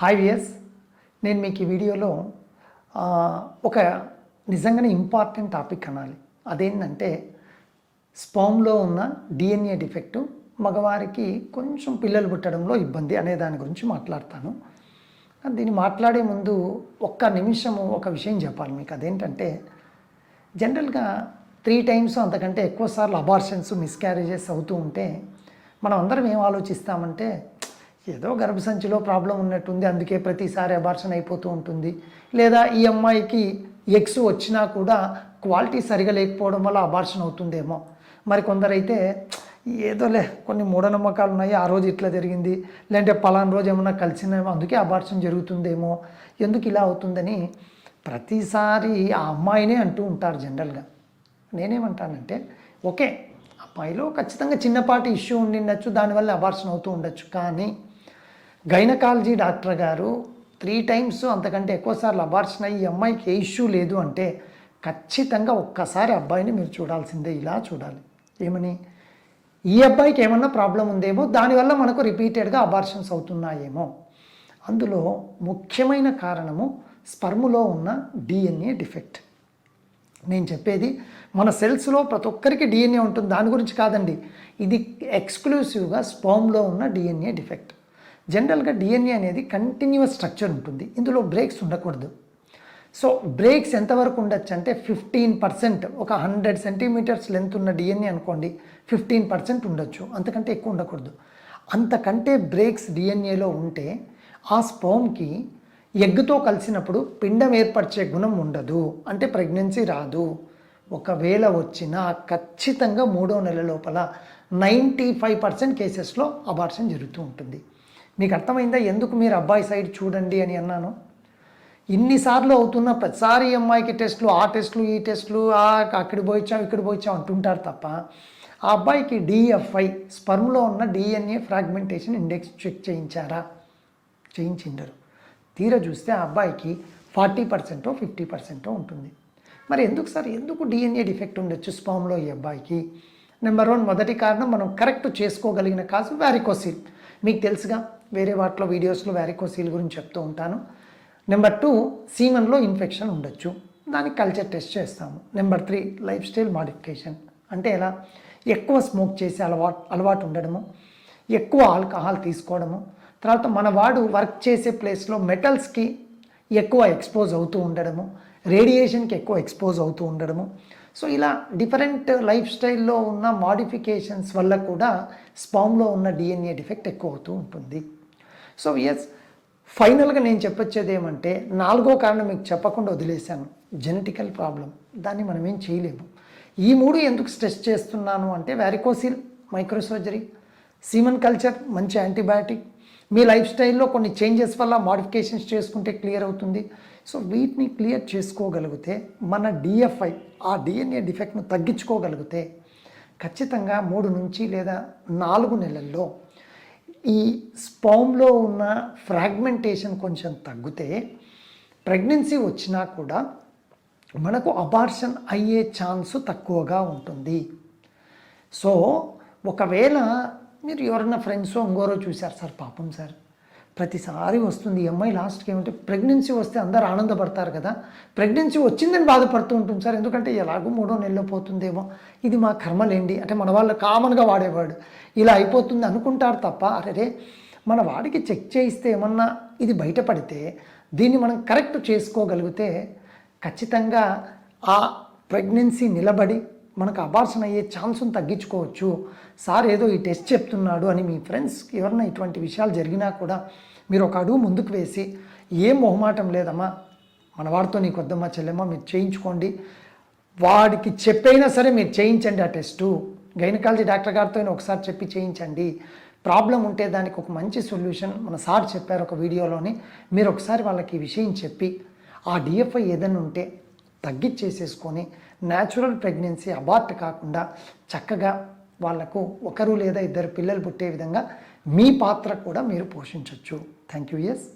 Hi వియస్ నేను మీకు ఈ వీడియోలో ఒక నిజంగానే ఇంపార్టెంట్ టాపిక్ అనాలి. అదేంటంటే స్పామ్లో ఉన్న డిఎన్ఏ డిఫెక్టు మగవారికి కొంచెం పిల్లలు పుట్టడంలో ఇబ్బంది అనే దాని గురించి మాట్లాడతాను. దీన్ని మాట్లాడే ముందు ఒక్క నిమిషము ఒక విషయం చెప్పాలి మీకు. అదేంటంటే జనరల్గా త్రీ టైమ్స్ అంతకంటే ఎక్కువ సార్లు అబార్షన్స్ మిస్క్యారేజెస్ అవుతూ ఉంటే మనం అందరం ఏం ఆలోచిస్తామంటే ఏదో గర్భసంచిలో ప్రాబ్లం ఉన్నట్టుంది అందుకే ప్రతిసారి అబార్షన్ అయిపోతూ ఉంటుంది. లేదా ఈ అమ్మాయికి ఎగ్స్ వచ్చినా కూడా క్వాలిటీ సరిగా లేకపోవడం వల్ల అబార్షన్ అవుతుందేమో. మరి కొందరైతే ఏదోలే కొన్ని మూఢనమ్మకాలు ఉన్నాయి ఆ రోజు ఇట్లా జరిగింది లేదంటే పలానా రోజు ఏమన్నా కలిసినేమో అందుకే అబార్షన్ జరుగుతుందేమో ఎందుకు ఇలా అవుతుందని ప్రతిసారి ఆ అమ్మాయినే అంటూ ఉంటారు జనరల్గా నేనేమంటానంటే ఓకే అబ్బాయిలో ఖచ్చితంగా చిన్నపాటి ఇష్యూ ఉండిండొచ్చు దానివల్ల అబార్షన్ అవుతూ ఉండొచ్చు కానీ గైనకాలజీ డాక్టర్ గారు త్రీ టైమ్స్ అంతకంటే ఎక్కువసార్లు అబార్షన్ అయ్యి అమ్మాయికి ఏ ఇష్యూ లేదు అంటే ఖచ్చితంగా ఒక్కసారి అబ్బాయిని మీరు చూడాల్సిందే ఇలా చూడాలి. ఏమని? ఈ అబ్బాయికి ఏమన్నా ప్రాబ్లం ఉందేమో దానివల్ల మనకు రిపీటెడ్గా అబార్షన్స్ అవుతున్నాయేమో. అందులో ముఖ్యమైన కారణము స్పర్ములో ఉన్న డిఎన్ఏ డిఫెక్ట్. నేను చెప్పేది మన సెల్స్లో ప్రతి ఒక్కరికి డిఎన్ఏ ఉంటుంది దాని గురించి కాదండి. ఇది ఎక్స్క్లూసివ్గా స్పర్మ్లో ఉన్న డిఎన్ఏ డిఫెక్ట్. జనరల్గా డిఎన్ఏ అనేది కంటిన్యూస్ స్ట్రక్చర్ ఉంటుంది. ఇందులో బ్రేక్స్ ఉండకూడదు. సో బ్రేక్స్ ఎంతవరకు ఉండొచ్చు అంటే ఫిఫ్టీన్ పర్సెంట్ ఒక హండ్రెడ్ సెంటీమీటర్స్ లెంత్ ఉన్న డిఎన్ఏ అనుకోండి ఫిఫ్టీన్ పర్సెంట్ ఉండొచ్చు. అంతకంటే ఎక్కువ ఉండకూడదు. అంతకంటే బ్రేక్స్ డిఎన్ఏలో ఉంటే ఆ స్పోమ్కి ఎగ్గుతో కలిసినప్పుడు పిండం ఏర్పరిచే గుణం ఉండదు. అంటే ప్రెగ్నెన్సీ రాదు. ఒకవేళ వచ్చినా ఖచ్చితంగా మూడో నెల లోపల నైంటీ ఫైవ్ పర్సెంట్ కేసెస్లో అబార్షన్ జరుగుతూ ఉంటుంది. మీకు అర్థమైందా? ఎందుకు మీరు అబ్బాయి సైడ్ చూడండి అని అన్నాను. ఇన్నిసార్లు అవుతున్న ప్రతిసారి ఈ అమ్మాయికి టెస్ట్లు ఆ టెస్ట్లు ఈ టెస్ట్లు అక్కడ అక్కడికి పోయిచ్చాం ఇక్కడ పోయిచ్చాం అంటుంటారు తప్ప ఆ అబ్బాయికి డిఎఫ్ఐ స్పర్మ్లో ఉన్న డిఎన్ఏ ఫ్రాగ్మెంటేషన్ ఇండెక్స్ చెక్ చేయించారా? చేయించిండరు. తీర చూస్తే ఆ అబ్బాయికి ఫార్టీ పర్సెంటో ఫిఫ్టీ పర్సెంటో ఉంటుంది. మరి ఎందుకు సార్? ఎందుకు డిఎన్ఏ డిఫెక్ట్ ఉండొచ్చు స్పామ్లో ఈ అబ్బాయికి? నెంబర్ వన్ మొదటి కారణం మనం కరెక్ట్ చేసుకోగలిగిన కాజు వ్యారికోసిల్ మీకు తెలుసుగా వేరే వాటిలో వీడియోస్లో వ్యారికోసిల్ గురించి చెప్తూ ఉంటాను. నెంబర్ టూ సీమన్లో ఇన్ఫెక్షన్ ఉండొచ్చు. దానికి కల్చర్ టెస్ట్ చేస్తాము. Number three life style modification అంటే ఎలా? ఎక్కువ స్మోక్ చేసే అలవాటు అలవాటు ఉండడము. ఎక్కువ ఆల్కహాల్ తీసుకోవడము. తర్వాత మన వాడు వర్క్ చేసే ప్లేస్లో మెటల్స్కి ఎక్కువ ఎక్స్పోజ్ అవుతూ ఉండడము. రేడియేషన్కి ఎక్కువ ఎక్స్పోజ్ అవుతూ ఉండడము. సో ఇలా డిఫరెంట్ లైఫ్ స్టైల్లో ఉన్న మాడిఫికేషన్స్ వల్ల కూడా స్పామ్లో ఉన్న డిఎన్ఏ డిఫెక్ట్ ఎక్కువ అవుతూ ఉంటుంది. సో ఎస్ ఫైనల్గా నేను చెప్పొచ్చేది ఏమంటే నాలుగో కారణం మీకు చెప్పకుండా వదిలేశాను. జెనెటికల్ ప్రాబ్లం దాన్ని మనం ఏం చేయలేము. ఈ మూడు ఎందుకు స్ట్రెస్ చేస్తున్నాను అంటే వ్యారికోసిల్ మైక్రోసర్జరీ సీమన్ కల్చర్ మంచి యాంటీబయాటిక్ మీ లైఫ్ స్టైల్లో కొన్ని చేంజెస్ వల్ల మాడిఫికేషన్స్ చేసుకుంటే క్లియర్ అవుతుంది. సో వీటిని క్లియర్ చేసుకోగలిగితే మన డిఎఫ్ఐ ఆ డిఎన్ఏ డిఫెక్ట్ను తగ్గించుకోగలిగితే ఖచ్చితంగా మూడు నుంచి లేదా నాలుగు నెలల్లో ఈ స్పామ్లో ఉన్న ఫ్రాగ్మెంటేషన్ కొంచెం తగ్గితే ప్రెగ్నెన్సీ వచ్చినా కూడా మనకు అబార్షన్ అయ్యే ఛాన్స్ తక్కువగా ఉంటుంది. సో ఒకవేళ మీరు ఎవరన్నా ఫ్రెండ్స్ ఇంకోరో చూశారు సార్? పాపం సార్. ప్రతిసారి వస్తుంది. ఈ అమ్మాయి లాస్ట్కి ఏమంటే ప్రెగ్నెన్సీ వస్తే అందరు ఆనందపడతారు కదా. ప్రెగ్నెన్సీ వచ్చిందని బాధపడుతూ ఉంటుంది సార్. ఎందుకంటే ఎలాగో మూడో నెలలో పోతుందేమో. ఇది మా కర్మలేండి అంటే మన వాళ్ళు కామన్గా వాడేవాడు. ఇలా అయిపోతుంది అనుకుంటారు తప్ప అరే మన వాడికి చెక్ చేయిస్తే ఏమన్నా ఇది బయటపడితే దీన్ని మనం కరెక్ట్ చేసుకోగలిగితే ఖచ్చితంగా ఆ ప్రెగ్నెన్సీ నిలబడి మనకు అబార్షన్ అయ్యే ఛాన్స్ను తగ్గించుకోవచ్చు. సార్ ఏదో ఈ టెస్ట్ చెప్తున్నాడు అని మీ ఫ్రెండ్స్ ఎవరైనా ఇటువంటి విషయాలు జరిగినా కూడా మీరు ఒక అడుగు ముందుకు వేసి ఏం మొహమాటం లేదమ్మా మన వాడితో నీకు వద్దమ్మా చెల్లెమ్మా మీరు చేయించుకోండి. వాడికి చెప్పైనా సరే మీరు చేయించండి ఆ టెస్టు గైనకాలజీ డాక్టర్ గారితో ఒకసారి చెప్పి చేయించండి. ప్రాబ్లం ఉంటే దానికి ఒక మంచి సొల్యూషన్. మన సార్ చెప్పారు ఒక వీడియోలోని మీరు ఒకసారి వాళ్ళకి ఈ విషయం చెప్పి ఆ డిఎఫ్ఐ ఏదైనా ఉంటే తగ్గిచ్చేసేసుకొని న్యాచురల్ ప్రెగ్నెన్సీ అబార్ట్ కాకుండా చక్కగా వాళ్ళకు ఒకరు లేదా ఇద్దరు పిల్లలు పుట్టే విధంగా మీ పాత్ర కూడా మీరు పోషించవచ్చు థ్యాంక్ యూ ఎస్